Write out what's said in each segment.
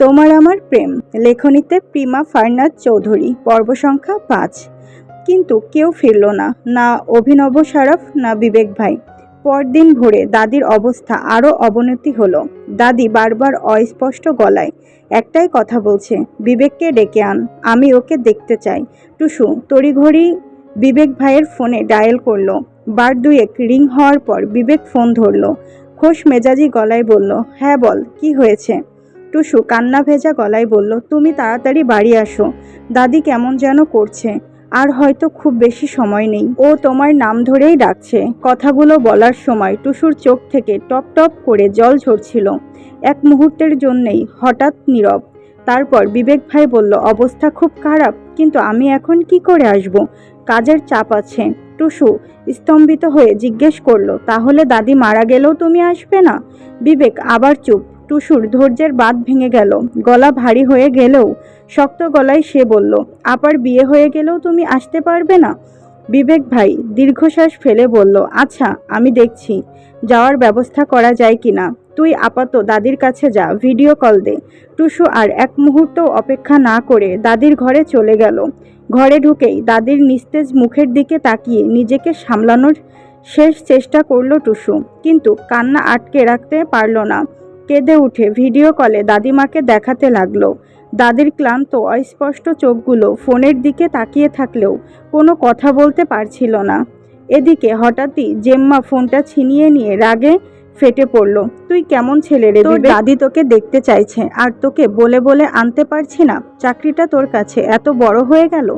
তোমার আমার প্রেম। লেখনীতে প্রিমা ফারনাজ চৌধুরী, পর্ব সংখ্যা পাঁচ। কিন্তু কেউ ফিরল না না অভিনব সারফ, না বিবেক ভাই। পরদিন ভোরে দাদির অবস্থা আরও অবনতি হলো। দাদি বারবার অস্পষ্ট গলায়, একটাই কথা বলছে, বিবেককে ডেকে আন, আমি ওকে দেখতে চাই। টুসু তড়িঘড়ি বিবেক ভাইয়ের ফোনে ডায়াল করল। বার দুয়েক রিং হওয়ার পর বিবেক ফোন ধরলো। খোশ মেজাজি গলায় বলল হ্যাঁ বল, কি হয়েছে? টুসু কান্না ভেজা গলায় বলল, তুমি তাড়াতাড়ি বাড়ি আসো। দাদি কেমন যেন করছে। আর হয়তো খুব বেশি সময় নেই। ও তোমার নাম ধরেই ডাকছে। কথাগুলো বলার সময় টুসুর চোখ থেকে টপ টপ করে জল ঝরছিল। এক মুহূর্তের জন্যেই হঠাৎ নীরব। তারপর বিবেক ভাই বলল, অবস্থা খুব খারাপ, কিন্তু আমি এখন কি করে আসব? কাজের চাপ আছে। টুসু স্তম্ভিত হয়ে জিজ্ঞেস করল, তাহলে দাদি মারা গেলেও তুমি আসবে না? বিবেক আবার চুপ। টুসুর ধৈর্যের বাঁধ ভেঙে গেল। গলা ভারী হয়ে গেলেও শক্ত গলায় সে বলল, আপার বিয়ে হয়ে গেলেও তুমি আসতে পারবে না? বিবেক ভাই দীর্ঘশ্বাস ফেলে বলল আচ্ছা আমি দেখছি। যাওয়ার ব্যবস্থা করা যায় কিনা তুই আপাতত দাদির কাছে যা, ভিডিও কল দে। টুসু আর এক মুহূর্ত অপেক্ষা না করে দাদির ঘরে চলে গেল। ঘরে ঢুকেই দাদির নিস্তেজ মুখের দিকে তাকিয়ে নিজেকে সামলানোর শেষ চেষ্টা করল টুসু। কিন্তু কান্না আটকে রাখতে পারল না। কেঁদে উঠে ভিডিও কলে দাদিমাকে দেখাতে লাগল। দাদির ক্লান্ত অস্পষ্ট চোখগুলো ফোনের দিকে তাকিয়ে থাকলেও কোনো কথা বলতে পারছিল না। এদিকে হঠাৎই জেম্মা ফোনটা ছিনিয়ে নিয়ে রাগে ফেটে পড়ল। তুই কেমন ছেলে রে তোর দাদি তোকে দেখতে চাইছে আর তোকে বলে বলে আনতে পারছি না। চাকরিটা তোর কাছে এত বড় হয়ে গেল?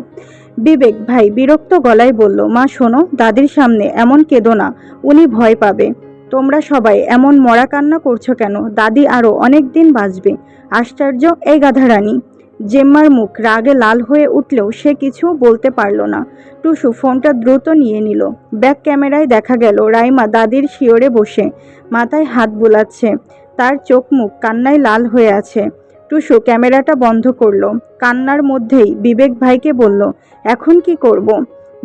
বিবেক ভাই বিরক্ত গলায় বলল মা শোনো দাদির সামনে এমন কেঁদো না উনি ভয় পাবে। তোমরা সবাই এমন মরা কান্না করছ কেন? দাদি আরও অনেক দিন বাঁচবে। আশ্চর্য এই গাধারানী। জেম্মার মুখ রাগে লাল হয়ে উঠলেও সে কিছু বলতে পারল না। টুসু ফোনটা দ্রুত নিয়ে নিল। ব্যাক ক্যামেরায় দেখা গেল রাইমা দাদির শিওরে বসে, মাথায় হাত বুলাচ্ছে। তার চোখ মুখ কান্নায় লাল হয়ে আছে। টুসু ক্যামেরাটা বন্ধ করল। কান্নার মধ্যেই বিবেক ভাইকে বলল, এখন কি করব।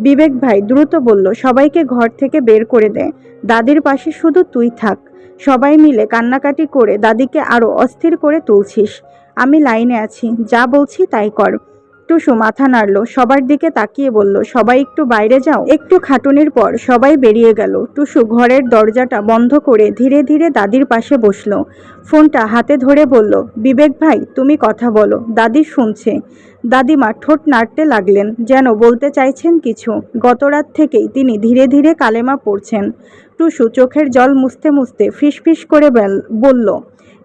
বিবেক ভাই দ্রুত বলল, সবাইকে ঘর থেকে বের করে দে। দাদির পাশে শুধু তুই থাক। সবাই মিলে কান্নাকাটি করে দাদিকে আরও অস্থির করে তুলছিস। আমি লাইনে আছি। যা বলছি তাই কর। টুসু মাথা নাড়ল, সবার দিকে তাকিয়ে বলল, সবাই একটু বাইরে যাও। একটু খাটুনির পর সবাই বেরিয়ে গেল। টুসু ঘরের দরজাটা বন্ধ করে ধীরে ধীরে দাদির পাশে বসল। ফোনটা হাতে ধরে বলল, বিবেক ভাই, তুমি কথা বলো, দাদি শুনছে। দাদিমা ঠোঁট নাড়তে লাগলেন, যেন বলতে চাইছেন কিছু। গত রাত থেকেই তিনি ধীরে ধীরে কালেমা পড়ছেন। টুসু চোখের জল মুছতে মুছতে ফিসফিস করে বলল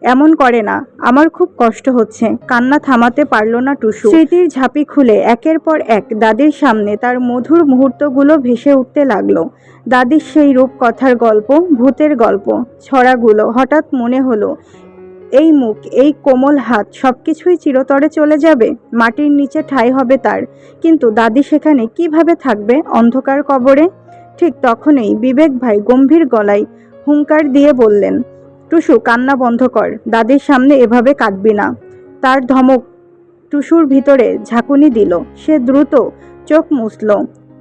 এমন করে না। আমার খুব কষ্ট হচ্ছে। কান্না থামাতে পারল না টুসু। স্মৃতির ঝাঁপি খুলে একের পর এক দাদির সামনে তার মধুর মুহূর্তগুলো ভেসে উঠতে লাগল। দাদির সেই রূপকথার গল্প, ভূতের গল্প, ছড়াগুলো হঠাৎ মনে হলো, এই মুখ, এই কোমল হাত সব কিছুই চিরতরে চলে যাবে, মাটির নিচে ঠাঁই হবে তার। কিন্তু দাদি সেখানে কীভাবে থাকবে অন্ধকার কবরে? ঠিক তখনই বিবেক ভাই গম্ভীর গলায় হুঙ্কার দিয়ে বললেন টুসু, কান্না বন্ধ কর, দাদির সামনে এভাবে কাঁদবি না। তার ধমক টুসুর ভিতরে ঝাঁকুনি দিল। সে দ্রুত চোখ মুছল,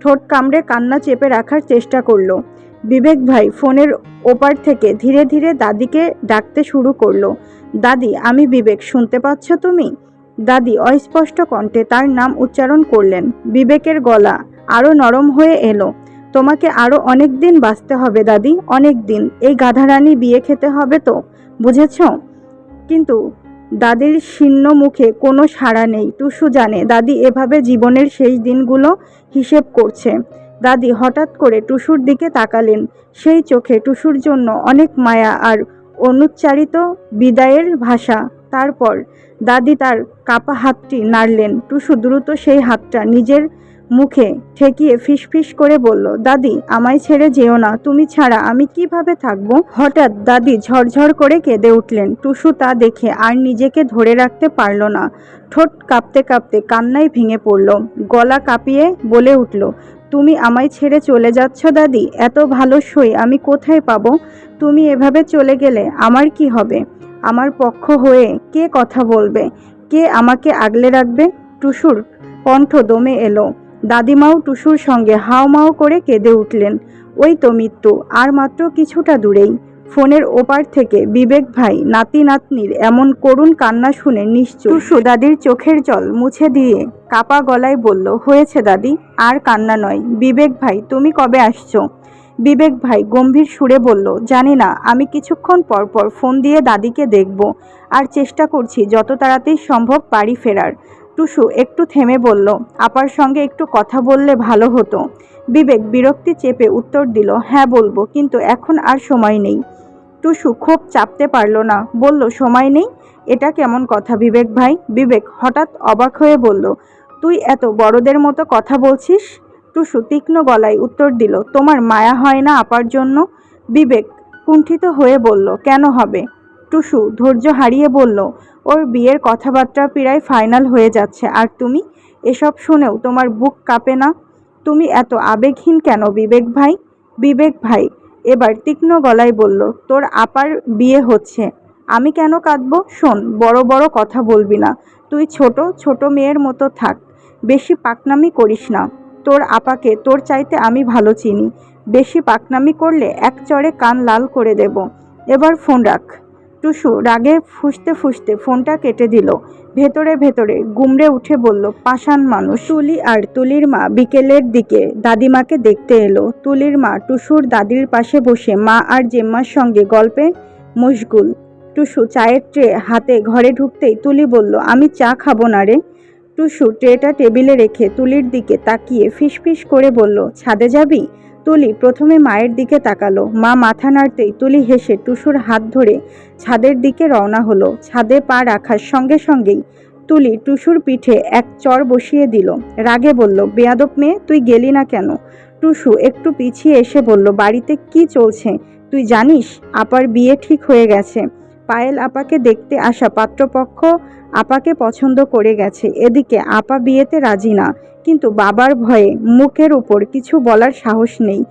ঠোঁট কামড়ে কান্না চেপে রাখার চেষ্টা করল। বিবেক ভাই ফোনের ওপার থেকে ধীরে ধীরে দাদিকে ডাকতে শুরু করল। দাদি, আমি বিবেক, শুনতে পাচ্ছ তুমি? দাদি অস্পষ্ট কণ্ঠে তার নাম উচ্চারণ করলেন। বিবেকের গলা আরও নরম হয়ে এলো। তোমাকে আরও অনেক দিন বাঁচতে হবে, দাদি, অনেক দিন। এই গাধারানী বিয়ে খেতে হবে তো, বুঝেছ? কিন্তু দাদির শীর্ণ মুখে কোনো সাড়া নেই, টুসু জানে। দাদি এভাবে জীবনের শেষ দিনগুলো হিসেব করছে। দাদি হঠাৎ করে টুসুর দিকে তাকালেন। সেই চোখে টুসুর জন্য অনেক মায়া আর অনুচ্চারিত বিদায়ের ভাষা। তারপর দাদি তার কাপা হাতটি নাড়লেন। টুসু দ্রুত সেই হাতটা নিজের মুখে ঠেকিয়ে ফিসফিস করে বলল, দাদি, আমায় ছেড়ে যেও না, তুমি ছাড়া আমি কীভাবে থাকব? হঠাৎ দাদি ঝরঝর করে কেঁদে উঠলেন। টুসু তা দেখে আর নিজেকে ধরে রাখতে পারল না। ঠোঁট কাঁপতে কাঁপতে কান্নায় ভেঙে পড়ল। গলা কাঁপিয়ে বলে উঠল, তুমি আমায় ছেড়ে চলে যাচ্ছ দাদি? এত ভালো সই আমি কোথায় পাবো? তুমি এভাবে চলে গেলে আমার কি হবে? আমার পক্ষ হয়ে কে কথা বলবে? কে আমাকে আগলে রাখবে? টুসুর কণ্ঠ দমে এলো। দাদিমাও টুসুর সঙ্গে হাও মাও করে কেঁদে উঠলেন। ওই তো মৃত্যু আর মাত্র কিছুটা দূরেই। ফোনের ওপার থেকে বিবেক ভাই, নাতি নাতনির এমন করুণ কান্না শুনে নিশ্চয় টুসু দাদির চোখের জল মুছে দিয়ে কাপা গলায় বলল, হয়েছে দাদি, আর কান্না নয়। বিবেক ভাই, তুমি কবে আসছো? বিবেক ভাই গম্ভীর সুরে বলল, জানি না, আমি কিছুক্ষণ পর পর ফোন দিয়ে দাদিকে দেখব। আর চেষ্টা করছি যত তাড়াতাড়ি সম্ভব বাড়ি ফেরার। টুসু একটু থেমে বলল, আপার সঙ্গে একটু কথা বললে ভালো হতো। বিবেক বিরক্তি চেপে উত্তর দিল হ্যাঁ বলব, কিন্তু এখন আর সময় নেই। টুসু খুব চাপতে পারল না, বলল, সময় নেই? এটা কেমন কথা বিবেক ভাই? বিবেক হঠাৎ অবাক হয়ে বলল, তুই এত বড়দের মতো কথা বলছিস? টুসু তীক্ষ্ণ গলায় উত্তর দিল, তোমার মায়া হয় না আপার জন্য? বিবেক কুণ্ঠিত হয়ে বলল, কেন হবে? টুসু ধৈর্য হারিয়ে বলল ওর বিয়ের কথাবার্তা প্রায় ফাইনাল হয়ে যাচ্ছে। আর তুমি? এসব শুনেও তোমার বুক কাঁপে না? তুমি এত আবেগহীন কেন বিবেক ভাই? বিবেক ভাই, এবার তীক্ষ্ণ গলায় বলল, তোর আপার বিয়ে হচ্ছে। আমি কেন কাঁদবো? শোন, বড় বড় কথা বলবি না। তুই ছোট ছোট মেয়ের মতো থাক। বেশি পাকনামি করিস না। তোর আপাকে তোর চাইতে আমি ভালো চিনি। বেশি পাকনামি করলে এক চড়ে কান লাল করে দেব। এবার ফোন রাখ। টুসু রাগে ফুসতে ফুসতে ফোনটা কেটে দিল। ভেতরে ভেতরে গুমড়ে উঠে বলল, পাষাণ মানুষ। তুলি আর তুলির মা বিকেলের দিকে দাদিমাকে দেখতে এলো। তুলির মা টুসুর দাদির পাশে বসে মা আর জেম্মার সঙ্গে গল্পে মশগুল। টুসু চায়ের ট্রে হাতে ঘরে ঢুকতেই তুলি বলল, আমি চা খাব না রে। টুসু ট্রেটা টেবিলে রেখে তুলির দিকে তাকিয়ে ফিসফিস করে বলল, ছাদে যাবি? তুলি প্রথমে মায়ের দিকে তাকালো। মা মাথা নাড়তেই তুলি হেসে টুসুর হাত ধরে ছাদের দিকে রওনা হলো। ছাদে পা রাখার সঙ্গে সঙ্গেই তুলি টুসুর পিঠে এক চর বসিয়ে দিল। রাগে বলল, বেয়াদব মেয়ে, তুই গেলি না কেন? টুসু একটু পিছিয়ে এসে বলল, বাড়িতে কি চলছে? তুই জানিস, আপার বিয়ে ঠিক হয়ে গেছে। পায়েল আপাকে দেখতে আসা পাত্রপক্ষ আপাকে পছন্দ করে গেছে। এদিকে আপা বিয়েতে রাজি না, কিন্তু বাবার ভয়ে মুখের উপর কিছু বলার সাহস নেই।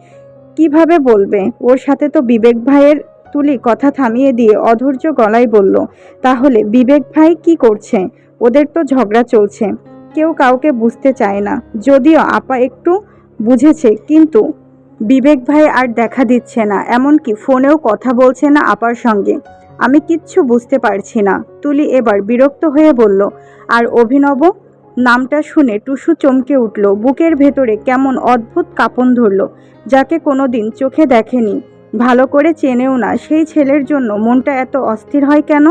কীভাবে বলবে? ওর সাথে তো বিবেক ভাইয়ের তুলি কথা থামিয়ে দিয়ে অধৈর্য গলায় বলল, তাহলে বিবেক ভাই কি করছে? ওদের তো ঝগড়া চলছে। কেউ কাউকে বুঝতে চায় না। যদিও আপা একটু বুঝেছে, কিন্তু বিবেক ভাই আর দেখা দিচ্ছে না। এমনকি ফোনেও কথা বলছে না আপার সঙ্গে। আমি কিচ্ছু বুঝতে পারছি না। তুলি এবার বিরক্ত হয়ে বলল, আর অভিনব? নামটা শুনে টুসু চমকে উঠল, বুকের ভেতরে কেমন অদ্ভুত কাঁপন ধরল, যাকে কোনোদিন চোখে দেখেনি। ভালো করে চেনেও না, সেই ছেলের জন্য মনটা এত অস্থির হয় কেন?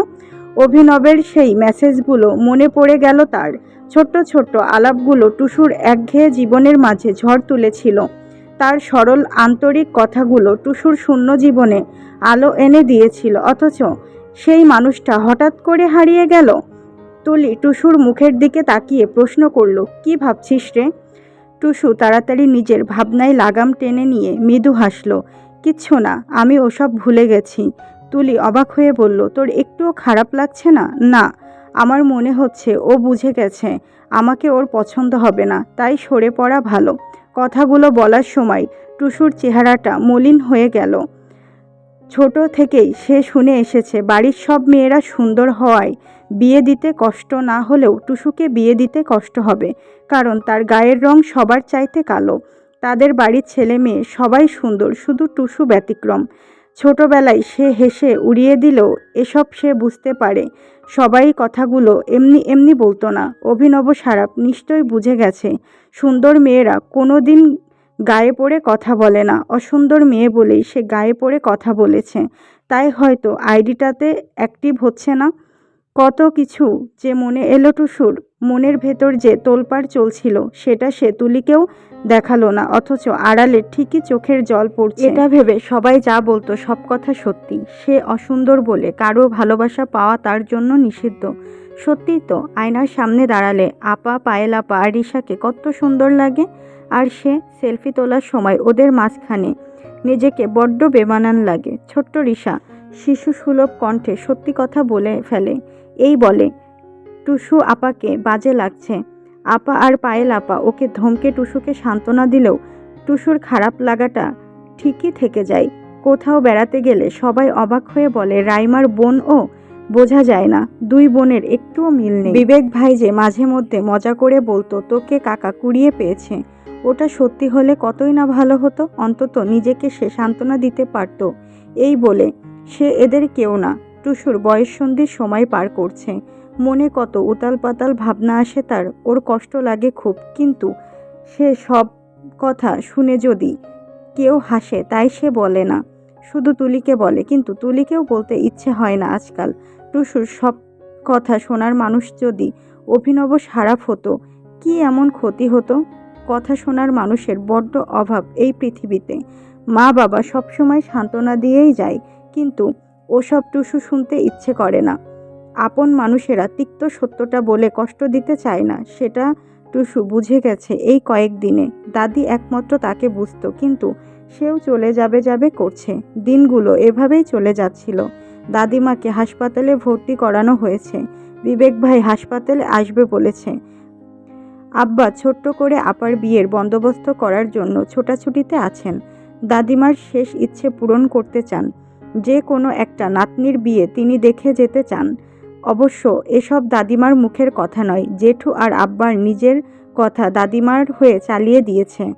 অভিনবের সেই মেসেজগুলো মনে পড়ে গেল তার। ছোট্ট ছোট্ট আলাপগুলো টুসুর একঘেয়ে জীবনের মাঝে ঝড় তুলেছিল। তার সরল আন্তরিক কথাগুলো টুসুর শূন্য জীবনে আলো এনে দিয়েছিল, অথচ সেই মানুষটা হঠাৎ করে হারিয়ে গেল? তুলি টুসুর মুখের দিকে তাকিয়ে প্রশ্ন করল, কি ভাবছিস রে? টুসু তাড়াতাড়ি নিজের ভাবনায় লাগাম টেনে নিয়ে মৃদু হাসল, কিচ্ছু না, আমি ওসব ভুলে গেছি। তুলি অবাক হয়ে বলল, তোর একটুও খারাপ লাগছে না? না, আমার মনে হচ্ছে ও বুঝে গেছে, আমাকে ওর পছন্দ হবে না, তাই সরে পড়া ভালো। কথাগুলো বলার সময় টুসুর চেহারাটা মলিন হয়ে গেল। ছোট থেকেই সে শুনে এসেছে, বাড়ির সব মেয়েরা সুন্দর হওয়ায় বিয়ে দিতে কষ্ট না হলেও টুসুকে বিয়ে দিতে কষ্ট হবে, কারণ তার গায়ের রং সবার চাইতে কালো। তাদের বাড়ির ছেলে মেয়ে সবাই সুন্দর, শুধু টুসু ব্যতিক্রম। ছোটবেলায় সে হেসে উড়িয়ে দিল, এসব সে বুঝতে পারে। সবাই কথাগুলো এমনি এমনি বলতো না। অভিনব সারাপ নিশ্চয়ই বুঝে গেছে। সুন্দর মেয়েরা কোনো দিন গায়ে পড়ে কথা বলে না। অসুন্দর মেয়ে বলেই সে গায়ে পড়ে কথা বলেছে। তাই হয়তো আইডিটাতে অ্যাক্টিভ হচ্ছে না। কত কিছু যে মনে এলো টুসুর, মনের ভেতর যে তোলপাড় চলছিল, সেটা সে তুলিকেও দেখাল না, অথচ আড়ালে ঠিকই চোখের জল পড়ছে। এটা ভেবে সবাই যা বলতো সব কথা সত্যি। সে অসুন্দর বলে কারও ভালোবাসা পাওয়া তার জন্য নিষিদ্ধ। সত্যিই তো আয়নার সামনে দাঁড়ালে আপা পায়েল আপা রিশাকে কত সুন্দর লাগে, আর সে সেলফি তোলার সময় ওদের মাঝখানে নিজেকে বড্ড বেমানান লাগে। ছোট্ট রিশা শিশু সুলভ কণ্ঠে সত্যি কথা বলে ফেলে। এই বলে। টুসু আপাকে বাজে লাগছে। আপা আর পায়েল আপা, ওকে ধমকে টুসুকে সান্ত্বনা দিলেও টুসুর খারাপ লাগাটা ঠিকই থেকে যায়। কোথাও বেড়াতে গেলে সবাই অবাক হয়ে বলে, রাইমার বোন ও? বোঝা যায় না, দুই বোনের একটুও মিল নেই। বিবেক ভাই যে মাঝে মধ্যে মজা করে বলতো, তোকে কাকা কুড়িয়ে পেয়েছে। ওটা সত্যি হলে কতই না ভালো হতো? অন্তত নিজেকে সে সান্ত্বনা দিতে পারতো। এই বলে, সে এদের কেউ না। টুসুর বয়ঃসন্ধির সময় পার করছে। মনে কত উতাল পাতাল ভাবনা আসে তার, ওর কষ্ট লাগে খুব। কিন্তু সে সব কথা শুনে যদি কেউ হাসে, তাই সে বলে না। শুধু তুলিকে বলে, কিন্তু তুলিকেও বলতে ইচ্ছে হয় না আজকাল। টুসুর সব কথা শোনার মানুষ যদি অভিনব সারাপ হতো, কি এমন ক্ষতি হতো? কথা শোনার মানুষের বড্ড অভাব এই পৃথিবীতে। মা বাবা সবসময় সান্ত্বনা দিয়েই যায়, কিন্তু ওসব টুসু শুনতে ইচ্ছে করে না। আপন মানুষেরা তিক্ত সত্যটা বলে কষ্ট দিতে চায় না, সেটা টুসু বুঝে গেছে এই কয়েকদিনে দাদি একমাত্র তাকে বুঝতো, কিন্তু সেও চলে যাবে যাবে করছে। দিনগুলো এভাবেই চলে যাচ্ছিল। দাদিমাকে হাসপাতালে ভর্তি করানো হয়েছে। বিবেক ভাই হাসপাতালে আসবে বলেছে। আব্বা ছোট্ট করে আপার বিয়ের বন্দোবস্ত করার জন্য ছোটাছুটিতে আছেন। দাদিমার শেষ ইচ্ছে পূরণ করতে চান। যে কোনো একটা নাতনির বিয়ে তিনি দেখে যেতে চান। অবশ্য এসব দাদিমার মুখের কথা নয়, জেঠু আর আব্বার নিজের কথা দাদিমার হয়ে চালিয়ে দিয়েছে।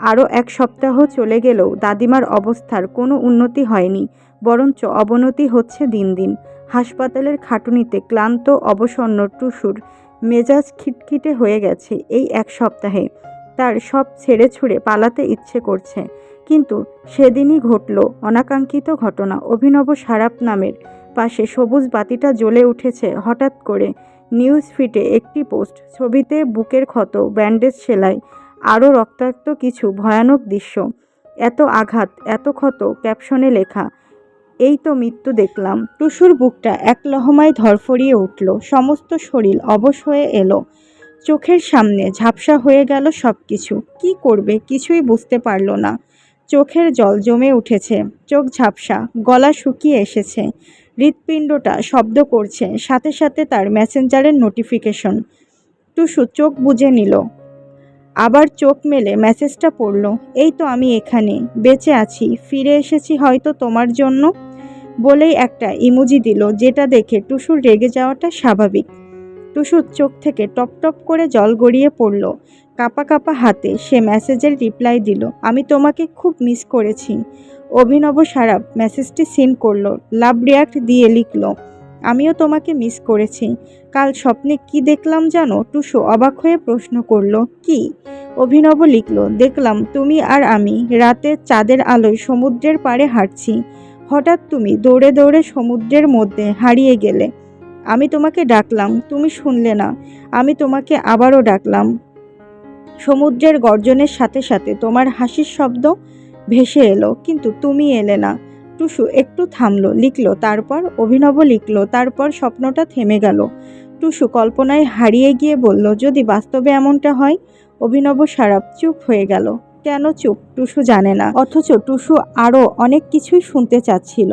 আরও এক সপ্তাহ চলে গেলেও দাদিমার অবস্থার কোনো উন্নতি হয়নি, বরঞ্চ অবনতি হচ্ছে দিন দিন। হাসপাতালের খাটুনিতে ক্লান্ত, অবসন্ন টুসুর মেজাজ খিটখিটে হয়ে গেছে এই এক সপ্তাহে। তার সব ছেড়ে ছুড়ে পালাতে ইচ্ছে করছে। কিন্তু সেদিনই ঘটল অনাকাঙ্ক্ষিত ঘটনা। অভিনব সারাপ নামের পাশে সবুজ বাতিটা জ্বলে উঠেছে হঠাৎ করে। নিউজ ফিটে একটি পোস্ট, ছবিতে বুকের ক্ষত, ব্যান্ডেজ সেলাই, আরও রক্তাক্ত কিছু ভয়ানক দৃশ্য। এত আঘাত, এত ক্ষত, ক্যাপশনে লেখা, এই তো মৃত্যু দেখলাম। টুসুর বুকটা এক লহমায় ধরফরিয়ে উঠল, সমস্ত শরীর অবশ হয়ে এলো। চোখের সামনে ঝাপসা হয়ে গেল সব কিছু কী করবে? কিছুই বুঝতে পারল না। চোখের জল জমে উঠেছে, চোখ ঝাপসা, গলা শুকিয়ে এসেছে। হৃৎপিণ্ডটা শব্দ করছে, সাথে সাথে তার মেসেঞ্জারের নোটিফিকেশন। টুসু চোখ বুঝে নিল। আবার চোখ মেলে মেসেজটা পড়ল, এই তো আমি এখানে, বেঁচে আছি, ফিরে এসেছি হয়তো তোমার জন্য? বলেই একটা ইমোজি দিল, যেটা দেখে টুসুর রেগে যাওয়াটা স্বাভাবিক। টুসুর চোখ থেকে টপ টপ করে জল গড়িয়ে পড়ল কাপা কাপা হাতে সে মেসেজের রিপ্লাই দিল, আমি তোমাকে খুব মিস করেছি। অভিনব সারাপ মেসেজটি সিন করল লাভ রিয়াক্ট দিয়ে লিখল, আমিও তোমাকে মিস করেছি। কাল স্বপ্নে কি দেখলাম জানো? টুসু অবাক হয়ে প্রশ্ন করল, কি? অভিনব লিখল, দেখলাম, তুমি আর আমি রাতে চাঁদের আলোয় সমুদ্রের পাড়ে হাঁটছি। হঠাৎ তুমি দৌড়ে দৌড়ে সমুদ্রের মধ্যে হারিয়ে গেলে। আমি তোমাকে ডাকলাম, তুমি শুনলে না। আমি তোমাকে আবারও ডাকলাম। সমুদ্রের গর্জনের সাথে সাথে তোমার হাসির শব্দ ভেসে এলো, কিন্তু তুমি এলে না। টুসু একটু থামলো, লিখলো, তারপর অভিনব লিখলো, তারপর স্বপ্নটা থেমে গেল। টুসু কল্পনায় হারিয়ে গিয়ে বলল, যদি বাস্তবে এমনটা হয়? অভিনব সারাপ চুপ হয়ে গেল। কেন চুপ? টুসু জানে না। অথচ টুসু আরও অনেক কিছুই শুনতে চাচ্ছিল,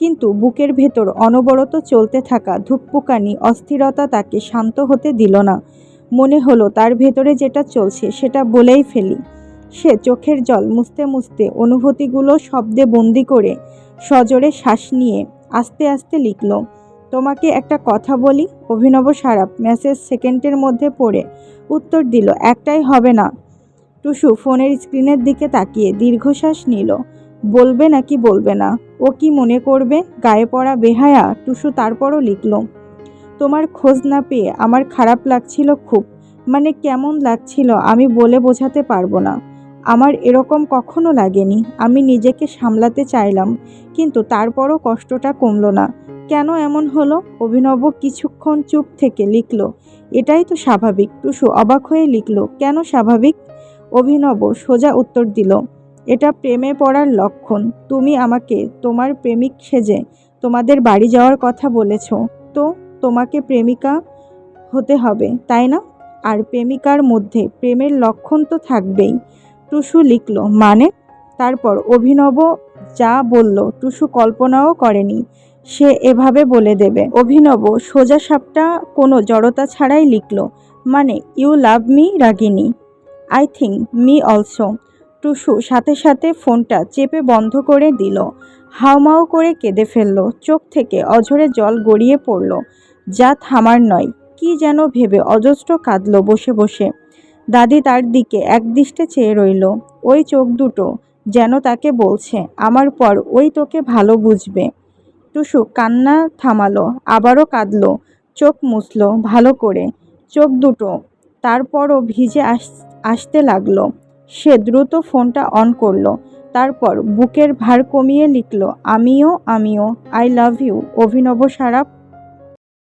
কিন্তু বুকের ভেতর অনবরত চলতে থাকা ধূপপুকানি অস্থিরতা তাকে শান্ত হতে দিল না। মনে হলো তার ভেতরে যেটা চলছে সেটা বলেই ফেলি। সে চোখের জল মুছতে মুছতে অনুভূতিগুলো শব্দে বন্দি করে সজোরে শ্বাস নিয়ে আস্তে আস্তে লিখল, তোমাকে একটা কথা বলি? অভিনব সারাপ মেসেজ সেকেন্ডের মধ্যে পড়ে উত্তর দিল, একটাই হবে না। টুসু ফোনের স্ক্রিনের দিকে তাকিয়ে দীর্ঘশ্বাস নিল, বলবে নাকি বলবে না? ও কি মনে করবে? গায়ে পড়া বেহায়া? টুসু তারপরও লিখল তোমার খোঁজ না পেয়ে আমার খারাপ লাগছিল খুব। মানে কেমন লাগছিল আমি বলে বোঝাতে পারব না। আমার এরকম কখনো লাগেনি, আমি নিজেকে সামলাতে চাইলাম, কিন্তু তারপরও কষ্টটা কমলো না। কেন এমন হলো? অভিনব কিছুক্ষণ চুপ থেকে লিখল, এটাই তো স্বাভাবিক, টুসু অবাক হয়ে লিখল, কেন স্বাভাবিক? অভিনব সোজা উত্তর দিল, এটা প্রেমে পড়ার লক্ষণ, তুমি আমাকে তোমার প্রেমিক সেজে তোমাদের বাড়ি যাওয়ার কথা বলেছ, তো? তোমাকে প্রেমিকা হতে হবে, তাই না? আর প্রেমিকার মধ্যে প্রেমের লক্ষণ তো থাকবেই। টুসু লিখল মানে? তারপর অভিনব যা বলল, টুসু কল্পনাও করেনি। সে এভাবে বলে দেবে, অভিনব, সোজা সাপটা কোনো জড়তা ছাড়াই লিখল মানে you love me Ragini. I think me also Tusu সাথে সাথে ফোনটা চেপে বন্ধ করে দিল। হাওমাও করে কেঁদে ফেলল, চোখ থেকে অঝরে জল গড়িয়ে পড়ল। যা থামার নয়। কি যেন ভেবে অজস্র কাঁদল বসে বসে। দাদি তার দিকে একদৃষ্টে চেয়ে রইল। ওই চোখ দুটো যেন তাকে বলছে, আমার পর ওই তোকে ভালো বুঝবে। টুসু কান্না থামালো, আবারও কাঁদলো, চোখ মুছল ভালো করে। চোখ দুটো তারপরও ভিজে আস, আসতে লাগল। সে দ্রুত ফোনটা অন করল, তারপর বুকের ভার কমিয়ে লিখল, আমিও আমিও, আই লাভ ইউ, অভিনব সারাপ।